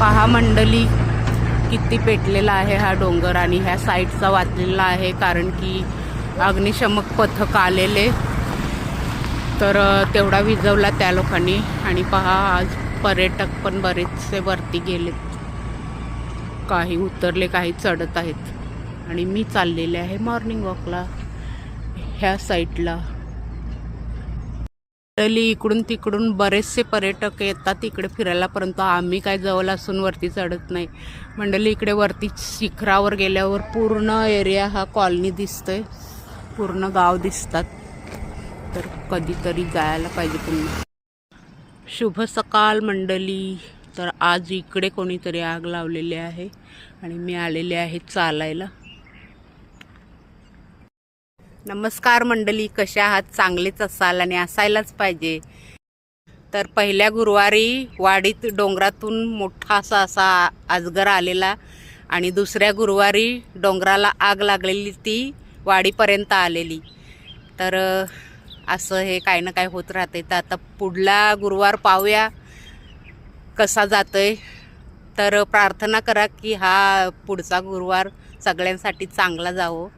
पहा मंडली किती पेटलेला आहे हा डोंगर आणि ह्या साईडचा वाचलेला आहे कारण की अग्निशमक पथक आलेले. तर तेवढा विजवला त्या लोकांनी आणि पहा आज पर्यटक पण बरेचसे वरती गेलेत. काही उतरले काही चढत आहेत. आणि मी चाललेले आहे मॉर्निंग वॉकला ह्या साईडला मंडळी इकडून तिकडून बरेचसे पर्यटक येतात इकडे फिरायला परंतु आम्ही काय जवळ असून वरती चढत नाही. मंडळी इकडे वरती शिखरावर गेल्यावर पूर्ण एरिया हा कॉलनी दिसतोय. पूर्ण गाव दिसतात. तर कधीतरी जायला पाहिजे पुन्हा. शुभ सकाळ मंडळी. तर आज इकडे कोणीतरी आग लावलेली आहे आणि मी आलेले आहे चालायला. नमस्कार मंडळी कशा आहात? चांगलेच असाल आणि असायलाच पाहिजे. तर पहिल्या गुरुवारी वाडीत डोंगरातून मोठा असा असा अजगर आलेला आणि दुसऱ्या गुरुवारी डोंगराला आग लागलेली ती वाडीपर्यंत आलेली. तर असं हे काय ना काय होत राहते तर आता पुढला गुरुवार पाहूया कसा जातोय. तर प्रार्थना करा की हा पुढचा गुरुवार सगळ्यांसाठी चांगला जावो.